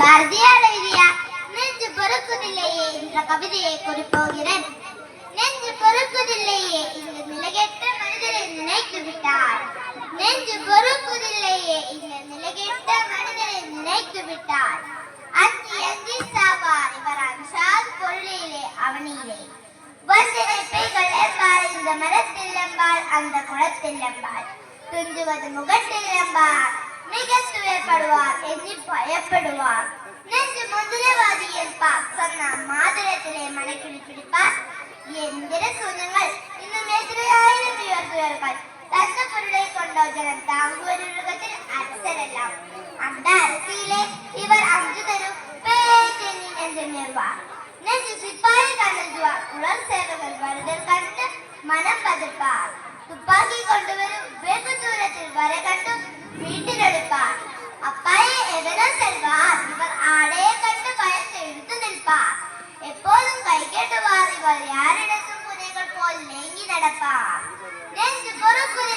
பாரதியார் எழுதிய நெஞ்சு பொறுக்குதில்லையே என்ற கவிதையை குறிப்போகிறேன். நெஞ்சு பொறுக்குதில்லையே இந்த நிலைகெட்ட மனிதரை நினைத்து விட்டார். நெஞ்சு பொறுக்குதில்லையே இந்த நிலைகெட்ட மனிதரை நினைத்து விட்டார். அஞ்சி அஞ்சி சாவார் இவர் அன்சால் பொருளிலே அவனிலே வந்தினை பெய்கள் என்பார் இந்த மரத்தில் நம்பால் அந்த குளத்தில் நம்பால் துஞ்சுவது முகத்தில் நம்பார் மிக എണ്ണി ഭയപ്പെടുവാർ നെഞ്ച് മുതലവാദിയൻ പാർക്കുന്ന മാതരത്തിലെ മണക്കിൽ പിടിപ്പാൻ എന്തിര സൂര്യങ്ങൾ ഇന്ന് എതിരയായിരം ഉയർത്തുയർക്കാൻ തന്നപ്പൊരുടെ കൊണ്ടോചനം താങ്കൂരുകത്തിൽ അച്ഛനെല്ലാം അമ്പരസിയിലെ ഇവർ അഞ്ചു തരും നെഞ്ച് സിപ്പായി കണ്ടെത്തുവാൻ ഉളർ സേവകർ വരുതൽ കണ്ട് മനം പതിപ്പാർ. തുപ്പാക്കി കൊണ്ടുവരും വെറുതൂരത്തിൽ വരെ കണ്ടു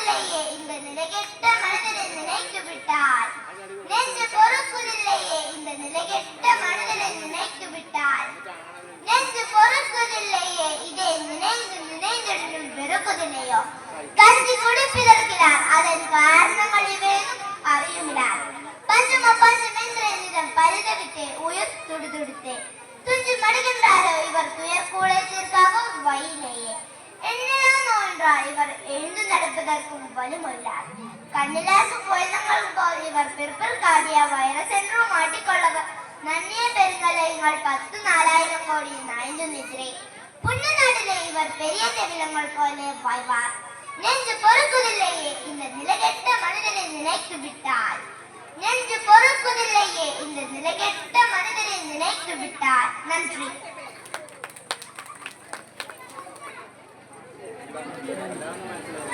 பொறுக்குதில்லையே இந்த நிலைகெட்ட மனிதனை நினைத்து விட்டார் நெஞ்சு பொறுப்பதில்லையே இந்த நிலைகெட்ட மனிதனை நினைத்து விட்டார் நெஞ்சு பொறுப்பதில்லையே இதை நினைந்து நினைந்திடும் பெருக்குதில்லையோ கஞ்சி குடிப்பிதற்கிறார் அதன் காரணங்களை வேணும் அறியுகிறார் பஞ்சம பஞ்சமேந்திரனிடம் பரிதவித்தே உயிர் துடிதுடித்தே. துஞ்சு மடுகின்றார் எழுந்து நடப்பதற்கும் வலுமொழியார் கண்ணிலாசு குழந்தைகள் போல் இவர் பிற்பல் காடிய வைரஸ் என்று மாட்டிக்கொள்ள நன்னிய பெருங்கலைகள் பத்து நாலாயிரம் கோடி நாய்ந்து நிதிரே புண்ண நாட்டிலே இவர் பெரிய தெவிலங்கள் போல வாய்வார் நெஞ்சு பொறுக்குதில்லையே இந்த நிலைகெட்ட மனிதனை நினைத்து விட்டார் நெஞ்சு பொறுக்குதில்லையே இந்த நிலைகெட்ட மனிதனை நினைத்து விட்டார் நன்றி Thank you.